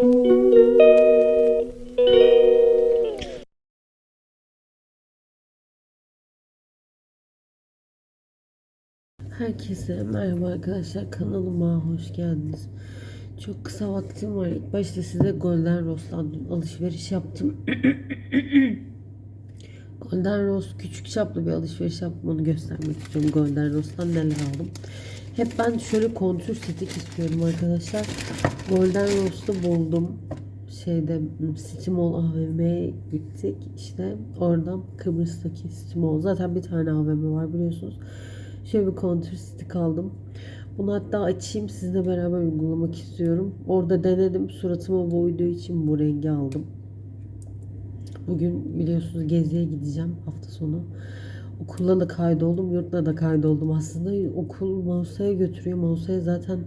Herkese merhaba arkadaşlar kanalıma hoş geldiniz. Çok kısa vaktim var. İlk başta size Golden Rose'dan alışveriş yaptım. Golden Rose küçük çaplı bir alışveriş yaptım. Onu göstermek istiyorum. Golden Rose'dan neler aldım. Hep ben şöyle kontür seti istiyorum arkadaşlar. Golden Rose'da buldum. Şeyde Stimol AVM'ye gittik. İşte oradan Kıbrıs'taki Stimol. Zaten bir tane AVM var biliyorsunuz. Şöyle bir kontür stick aldım. Bunu hatta açayım sizinle beraber uygulamak istiyorum. Orada denedim. Suratıma boyduğu için bu rengi aldım. Bugün biliyorsunuz geziye gideceğim hafta sonu. Okulla da kaydoldum, yurtla da kaydoldum aslında. Okul Mausa'ya götürüyor. Mausa'ya zaten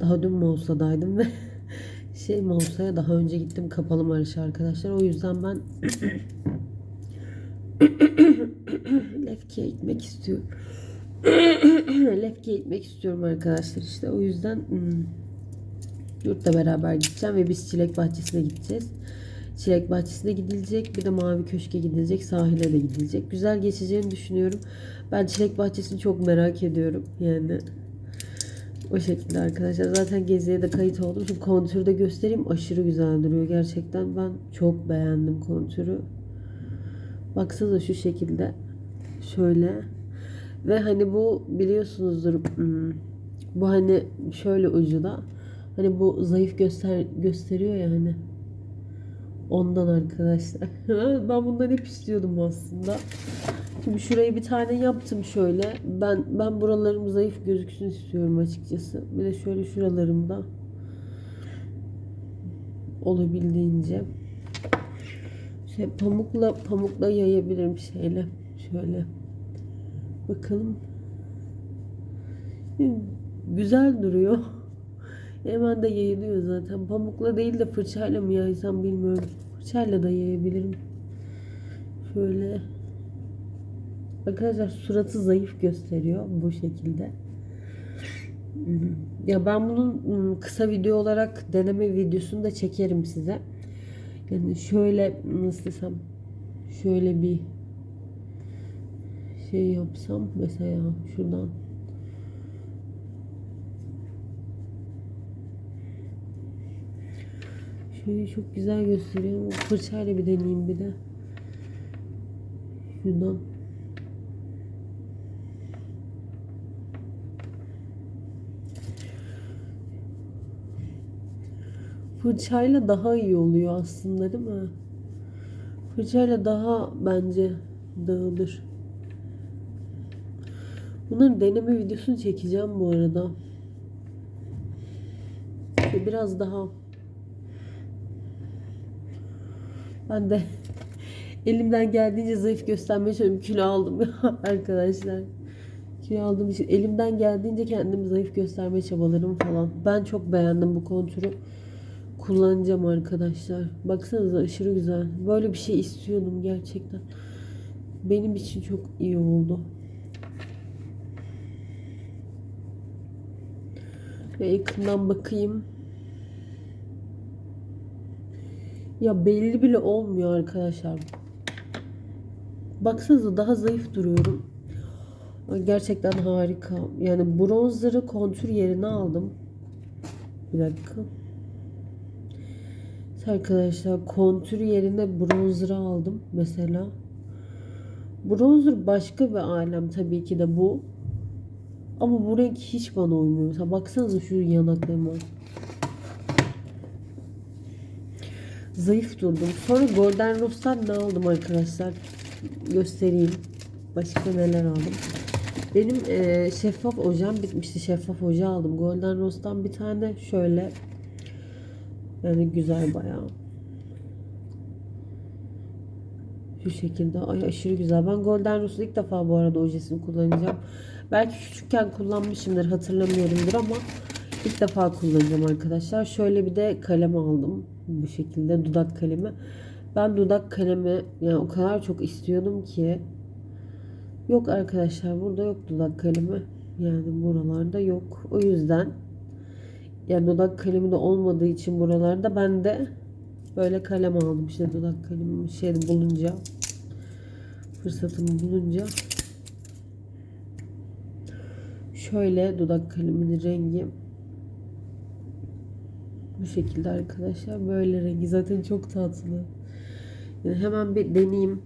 daha dün Mausa'daydım ve şey Mausa'ya daha önce gittim kapalı marşı arkadaşlar. O yüzden ben Lefke'ye gitmek istiyorum. Lefke'ye gitmek istiyorum arkadaşlar işte. O yüzden hmm, yurtla beraber gideceğim ve biz Çilek Bahçesi'ne gideceğiz. Çilek Bahçesi'ne gidilecek. Bir de Mavi Köşk'e gidilecek. Sahile de gidilecek. Güzel geçeceğini düşünüyorum. Ben Çilek Bahçesi'ni çok merak ediyorum. Yani o şekilde arkadaşlar. Zaten geziye de kayıt oldum. Şimdi kontürü de göstereyim. Aşırı güzel duruyor. Gerçekten ben çok beğendim kontürü. Baksanıza şu şekilde. Şöyle. Ve hani bu biliyorsunuzdur. hmm, Bu hani şöyle ucu da. Hani bu zayıf göster gösteriyor ya hani. Ondan arkadaşlar. ben bundan hep istiyordum aslında. Şimdi şurayı bir tane yaptım şöyle. Ben ben buralarım zayıf gözüksün istiyorum açıkçası. Bir de şöyle şuralarımda olabildiğince şey pamukla pamukla yayabilirim şeyle. Şöyle. Bakalım. Güzel duruyor. Hemen de yayılıyor zaten. Pamukla değil de fırçayla mı yaysam bilmiyorum. Fırçayla da yayabilirim. Şöyle. Arkadaşlar suratı zayıf gösteriyor bu şekilde. Ya ben bunun ım, kısa video olarak deneme videosunu da çekerim size. Yani şöyle nasıl desem şöyle bir şey yapsam mesela şuradan şöyle çok güzel gösteriyor ama fırçayla bir deneyeyim bir de şuradan fırçayla daha iyi oluyor aslında değil mi? Fırçayla daha bence dağılır. Bunların deneme videosunu çekeceğim bu arada. Biraz daha ben de elimden geldiğince zayıf göstermeye çalışıyorum. Kilo aldım arkadaşlar. Kilo aldığım için elimden geldiğince kendimi zayıf göstermeye çabalarım falan. Ben çok beğendim bu kontürü. Kullanacağım arkadaşlar. Baksanıza aşırı güzel. Böyle bir şey istiyordum gerçekten. Benim için çok iyi oldu. Ve yakından bakayım. Ya belli bile olmuyor arkadaşlar. Baksanıza daha zayıf duruyorum. Gerçekten harika. Yani bronzer'ı kontür yerine aldım. Bir dakika. Arkadaşlar kontür yerine bronzer'ı aldım mesela. Bronzer başka bir alem tabii ki de bu. Ama bu renk hiç bana uymuyor. Mesela baksanıza şu yanaklarıma. Zayıf durdum. Sonra Golden Rose'dan ne aldım arkadaşlar? Göstereyim. Başka neler aldım. Benim e, şeffaf ojem bitmişti. Şeffaf oje aldım. Golden Rose'dan bir tane şöyle. Yani güzel bayağı. Şu şekilde. Ay aşırı güzel. Ben Golden Rose'un ilk defa bu arada ojesini kullanacağım. Belki küçükken kullanmışımdır hatırlamıyorumdur ama ilk defa kullanacağım arkadaşlar. Şöyle bir de kalem aldım. Bu şekilde dudak kalemi. Ben dudak kalemi yani o kadar çok istiyordum ki yok arkadaşlar burada yok dudak kalemi. Yani buralarda yok. O yüzden yani dudak kalemi de olmadığı için buralarda ben de böyle kalem aldım işte dudak kalemimi şey bulunca fırsatımı bulunca şöyle dudak kaleminin rengi bu şekilde arkadaşlar böyle rengi zaten çok tatlı yani hemen bir deneyeyim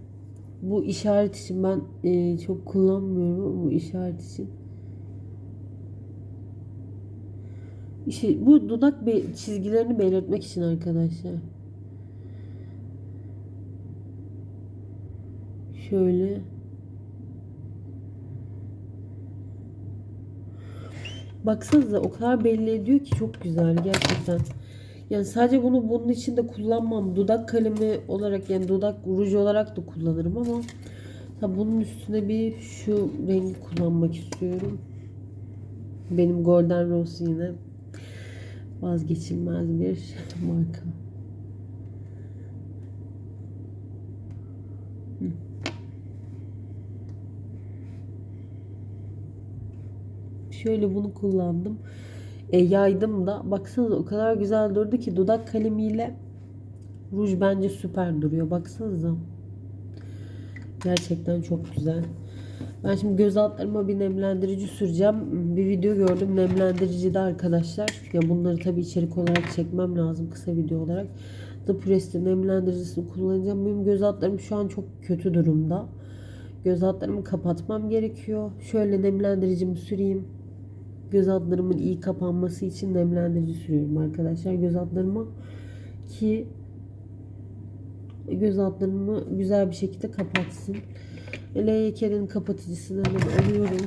bu işaret için ben e, çok kullanmıyorum ama bu işaret için İşte bu dudak be- çizgilerini belirtmek için arkadaşlar. Şöyle. Baksanıza o kadar belli ediyor ki çok güzel gerçekten. Yani sadece bunu bunun için de kullanmam. Dudak kalemi olarak yani dudak ruj olarak da kullanırım ama tabii bunun üstüne bir şu rengi kullanmak istiyorum. Benim Golden Rose yine vazgeçilmez bir marka. Şöyle bunu kullandım. E, yaydım da. Baksanıza o kadar güzel durdu ki dudak kalemiyle ruj bence süper duruyor. Baksanıza. Gerçekten çok güzel. Ben şimdi göz altlarıma bir nemlendirici süreceğim. Bir video gördüm nemlendirici de arkadaşlar. Ya bunları tabii içerik olarak çekmem lazım kısa video olarak. The Press'te nemlendiricisini kullanacağım. Benim göz altlarım şu an çok kötü durumda. Göz altlarımı kapatmam gerekiyor. Şöyle nemlendiricimi süreyim. Göz altlarımın iyi kapanması için nemlendirici sürüyorum arkadaşlar göz altlarıma ki göz altlarımı güzel bir şekilde kapatsın. LYK'nin kapatıcısını hemen alıyorum.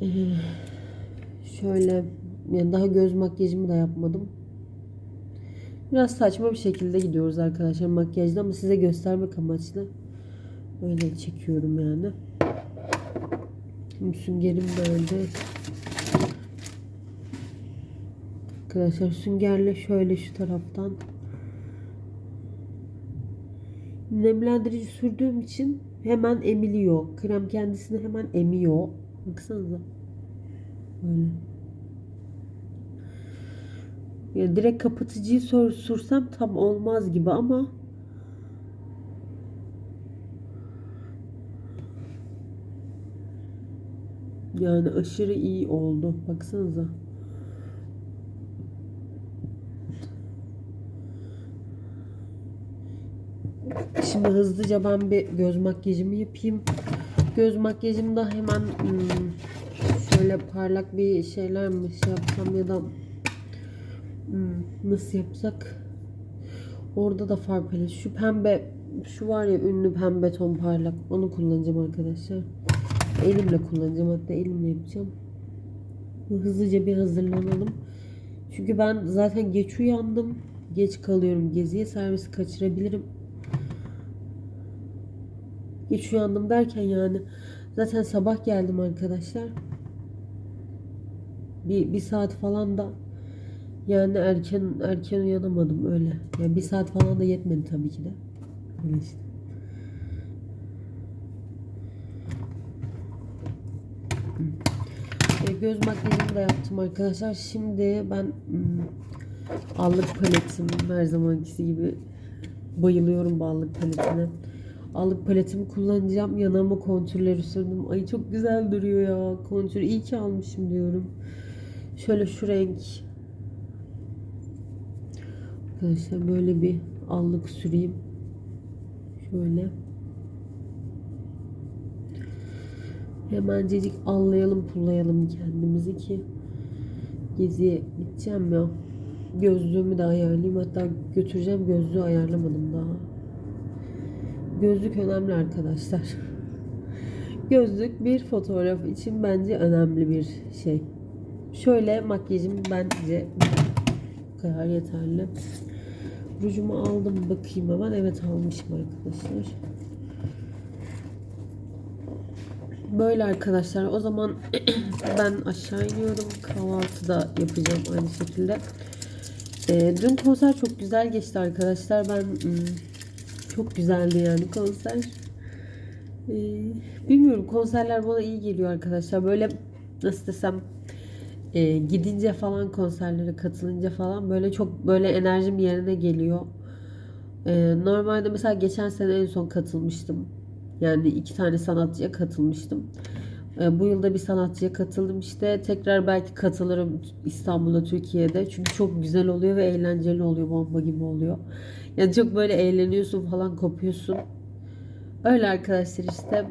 Ee, şöyle yani daha göz makyajımı da yapmadım. Biraz saçma bir şekilde gidiyoruz arkadaşlar makyajda ama size göstermek amaçlı. Öyle çekiyorum yani. Şimdi süngerim böyle. Arkadaşlar süngerle şöyle şu taraftan nemlendirici sürdüğüm için hemen emiliyor. Krem kendisini hemen emiyor. Baksanıza. Böyle. Yani direkt kapatıcıyı sür, sürsem tam olmaz gibi ama yani aşırı iyi oldu. Baksanıza. Şimdi hızlıca ben bir göz makyajımı yapayım. Göz makyajımda hemen hmm, şöyle parlak bir şeyler mi şey yapsam ya da hmm, nasıl yapsak? Orada da far paleti. Şu pembe şu var ya ünlü pembe ton parlak. Onu kullanacağım arkadaşlar. Elimle kullanacağım. Hatta elimle yapacağım. Hızlıca bir hazırlanalım. Çünkü ben zaten geç uyandım. Geç kalıyorum geziye. Servisi kaçırabilirim. Geç uyandım derken yani zaten sabah geldim arkadaşlar. Bir, bir saat falan da yani erken erken uyanamadım öyle. Yani bir saat falan da yetmedi tabii ki de. Öyle işte. E, göz makyajımı da yaptım arkadaşlar. Şimdi ben hmm, allık paletim her zamankisi gibi bayılıyorum bu allık paletine. Allık paletimi kullanacağım. Yanağıma kontürleri sürdüm. Ay çok güzel duruyor ya. Kontür iyi ki almışım diyorum. Şöyle şu renk. Arkadaşlar böyle bir allık süreyim. Şöyle. Hemencecik allayalım pullayalım kendimizi ki geziye gideceğim ya. Gözlüğümü de ayarlayayım. Hatta götüreceğim gözlüğü ayarlamadım daha. Gözlük önemli arkadaşlar. Gözlük bir fotoğraf için bence önemli bir şey. Şöyle makyajım bence bu kadar yeterli. Rujumu aldım bakayım hemen. Evet almışım arkadaşlar. Böyle arkadaşlar. O zaman ben aşağı iniyorum. Kahvaltı da yapacağım aynı şekilde. Ee, dün konser çok güzel geçti arkadaşlar. Ben hmm, çok güzeldi yani konser. Ee, bilmiyorum konserler bana iyi geliyor arkadaşlar. Böyle nasıl desem e, gidince falan konserlere katılınca falan böyle çok böyle enerjim yerine geliyor. E, normalde mesela geçen sene en son katılmıştım. Yani iki tane sanatçıya katılmıştım. E, bu yılda bir sanatçıya katıldım işte. Tekrar belki katılırım İstanbul'da, Türkiye'de. Çünkü çok güzel oluyor ve eğlenceli oluyor. Bomba gibi oluyor. Yani çok böyle eğleniyorsun falan, kopuyorsun. Öyle arkadaşlar işte.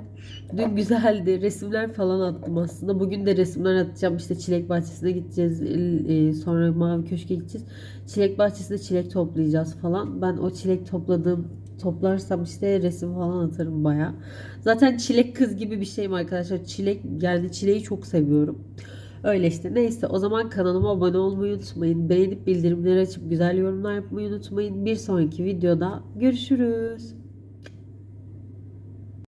Dün güzeldi. Resimler falan attım aslında. Bugün de resimler atacağım. İşte çilek bahçesine gideceğiz. E, Sonra mavi köşke gideceğiz. Çilek bahçesinde çilek toplayacağız falan. Ben o çilek topladığım toplarsam işte resim falan atarım baya. Zaten çilek kız gibi bir şeyim arkadaşlar. Çilek yani çileği çok seviyorum. Öyle işte neyse o zaman kanalıma abone olmayı unutmayın. Beğenip bildirimleri açıp güzel yorumlar yapmayı unutmayın. Bir sonraki videoda görüşürüz.